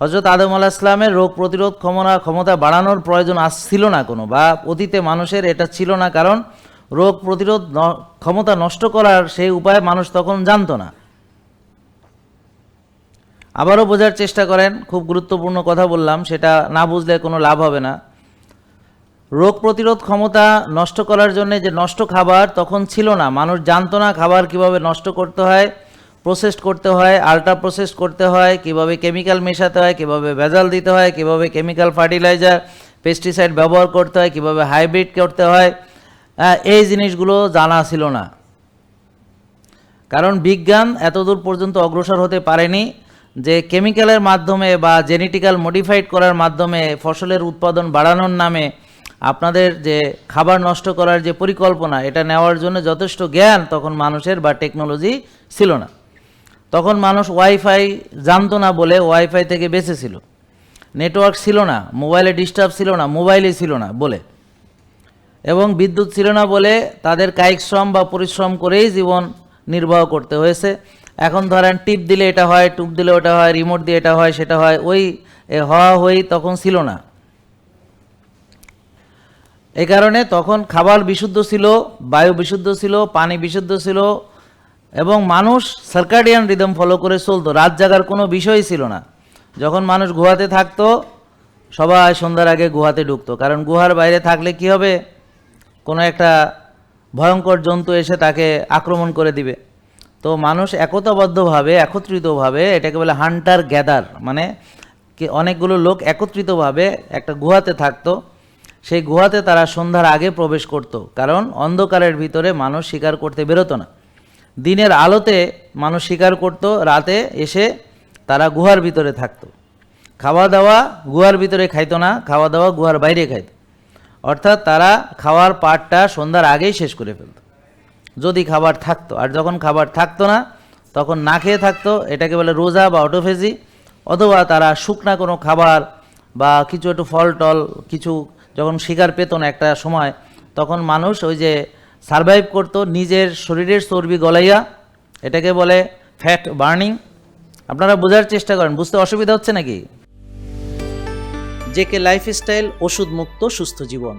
হজরত আদম আলাহ ইসলামের রোগ প্রতিরোধ ক্ষমতা ক্ষমতা বাড়ানোর প্রয়োজন আসছিল না কোনো বা অতীতে মানুষের এটা ছিল না কারণ রোগ প্রতিরোধ ক্ষমতা নষ্ট করার সেই উপায় মানুষ তখন জানতো না। আবারও বোঝার চেষ্টা করেন, খুব গুরুত্বপূর্ণ কথা বললাম, সেটা না বুঝলে কোনো লাভ হবে না। রোগ প্রতিরোধ ক্ষমতা নষ্ট করার জন্য যে নষ্ট খাবার তখন ছিল না, মানুষ জানতো না খাবার কীভাবে নষ্ট করতে হয় প্রসেস করতে হয় আল্ট্রা প্রসেস করতে হয়, কীভাবে কেমিক্যাল মেশাতে হয়, কীভাবে ভেজাল দিতে হয়, কীভাবে কেমিক্যাল ফার্টিলাইজার পেস্টিসাইড ব্যবহার করতে হয়, কীভাবে হাইব্রিড করতে হয় এই জিনিসগুলো জানা ছিল না। কারণ বিজ্ঞান এতদূর পর্যন্ত অগ্রসর হতে পারেনি যে কেমিক্যালের মাধ্যমে বা জেনেটিক্যাল মডিফাইড করার মাধ্যমে ফসলের উৎপাদন বাড়ানোর নামে আপনাদের যে খাবার নষ্ট করার যে পরিকল্পনা, এটা নেওয়ার জন্য যথেষ্ট জ্ঞান তখন মানুষের বা টেকনোলজি ছিল না। তখন মানুষ ওয়াইফাই জানতো না বলে ওয়াইফাই থেকে বেঁচে ছিল নেটওয়ার্ক ছিল না, মোবাইলে ডিস্টার্ব ছিল না মোবাইলে ছিল না বলে। এবং বিদ্যুৎ ছিল না বলে তাদের কায়িক শ্রম বা পরিশ্রম করেই জীবন নির্বাহ করতে হয়েছে। এখন ধরেন টিপ দিলে এটা হয় টুপ দিলে ওটা হয়, রিমোট দিয়ে এটা হয়, সেটা হয়, ওই এ হওয়া হই তখন ছিল না। এই কারণে তখন খাবার বিশুদ্ধ ছিল, বায়ু বিশুদ্ধ ছিল, পানি বিশুদ্ধ ছিল এবং মানুষ সার্কাডিয়ান রিদম ফলো করে চলতো। রাত জাগার কোনো বিষয়ই ছিল না। যখন মানুষ গুহাতে থাকতো, সবাই সন্ধ্যার আগে গুহাতে ঢুকতো। কারণ গুহার বাইরে থাকলে কি হবে? কোনো একটা ভয়ঙ্কর জন্তু এসে তাকে আক্রমণ করে দিবে। তো মানুষ একতাবদ্ধভাবে, একত্রিতভাবে এটাকে বলে হান্টার গ্যাদার মানে অনেকগুলো লোক একত্রিতভাবে একটা গুহাতে থাকতো। সেই গুহাতে তারা সন্ধ্যার আগে প্রবেশ করত। কারণ অন্ধকারের ভিতরে মানুষ শিকার করতে বেরোতো না। দিনের আলোতে মানুষ শিকার করত, রাতে এসে তারা গুহার ভিতরে থাকতো। খাওয়া দাওয়া গুহার ভিতরে খাইতো না খাওয়া দাওয়া গুহার বাইরে খাইতো। অর্থাৎ তারা খাওয়ার পাটটা সন্ধ্যার আগেই শেষ করে ফেলতো। যদি খাবার থাকতো, আর যখন খাবার থাকতো না, তখন না খেয়ে থাকতো, এটাকে বলে রোজা বা অটোফেজি, অথবা তারা শুকনা কোনো খাবার বা কিছু একটু ফল টল কিছু যখন শিকার পেত না একটা সময়, তখন মানুষ ওই যে সারভাইভ করতো নিজের শরীরের চর্বি গলাইয়া, এটাকে বলে ফ্যাট বার্নিং আপনারা বোঝার চেষ্টা করেন, বুঝতে অসুবিধা হচ্ছে নাকি? জেকে লাইফস্টাইল ওষুধ মুক্ত সুস্থ জীবন।